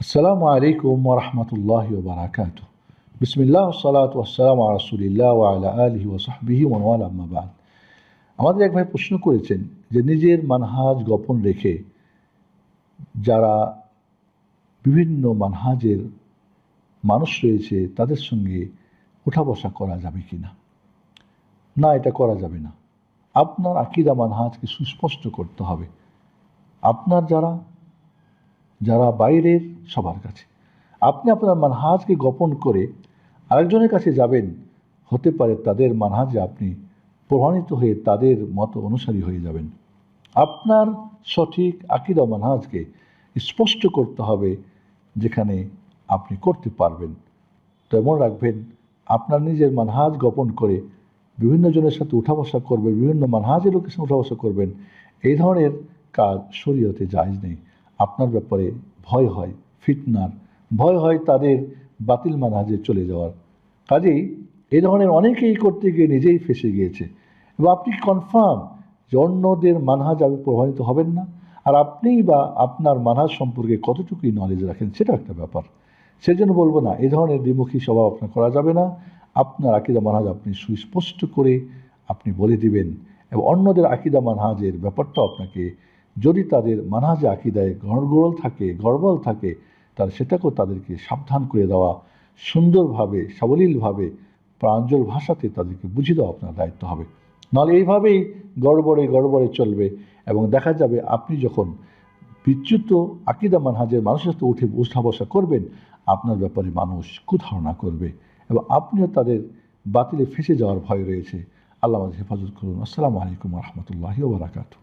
আসসালামু আলাইকুম ওরহমতুল্লাহ বারাকাত বিসমিল্লাহ সালাত ওয়াসালাম রাসুলিল্লাহ ওয়ালা আলহি ওসাহবিহি মনোয়াল আম্মাবাদ আমাদের এক ভাই প্রশ্ন করেছেন যে নিজের মানহাজ গোপন রেখে যারা বিভিন্ন মানহাজের মানুষ রয়েছে, তাদের সঙ্গে ওঠা বসা করা যাবে কি না না, এটা করা যাবে না। আপনার আকিদা মানহাজকে সুস্পষ্ট করতে হবে। আপনার যারা যারা বাইরের সবার কাছে। আপনি আপনার মানহাজকে গোপন করে আরেকজনের কাছে যাবেন, হতে পারে তাদের মানহাজে আপনি প্রভাবিত হয়ে তাদের মতো অনুসারী হয়ে যাবেন। আপনার সঠিক আকিদা মানহাজকে স্পষ্ট করতে হবে যেখানে আপনি করতে পারবেন। তো এমন রাখবেন, আপনার নিজের মানহাজ গোপন করে বিভিন্ন জনের সাথে উঠা বসা করবেন বিভিন্ন মানহাজের লোকের সাথে উঠা বসা করবেন। এই ধরনের কাজ শরীয়তে জায়জ নেই। আপনার ব্যাপারে ভয় হয়, ফিটনার। ভয় হয় তাদের বাতিল মানহাজে চলে যাওয়ার। কাজেই এই ধরনের অনেকেই করতে গিয়ে নিজেই ফেসে গিয়েছে। এবং আপনি কনফার্ম যে অন্যদের মানহাজ আপনি প্রভাবিত হবেন না? আর আপনিই বা আপনার মানহাজ সম্পর্কে কতটুকুই নলেজ রাখেন সেটা একটা ব্যাপার। সেজন্য বলব না, এ ধরনের দ্বিমুখী স্বভাব আপনার করা যাবে না। আপনার আকিদা মানহাজ আপনি সুস্পষ্ট করে আপনি বলে দিবেন। এবং অন্যদের আকিদা মানহাজের ব্যাপারটাও আপনাকে যদি তাদের মানহাজে আকিদায় গড়গোড়ল থাকে গড়বল থাকে, তাহলে সেটাকেও তাদেরকে সাবধান করে দেওয়া, সুন্দরভাবে, সাবলীলভাবে প্রাঞ্জল ভাষাতে তাদেরকে বুঝিয়ে দেওয়া আপনার দায়িত্ব হবে। নাহলে এইভাবেই গড়বড়ে গড়বড়ে চলবে এবং দেখা যাবে আপনি যখন বিচ্যুত আকিদা মানহাজের মানুষের সাথে উঠে উঠা বসা করবেন, আপনার ব্যাপারে মানুষ কুধারণা করবে এবং আপনিও তাদের বাতিলে ফেসে যাওয়ার ভয় রয়েছে। আল্লাহ হেফাজত করুন। আসসালামু আলাইকুম রহমতুল্লাহি ওবরাকাতু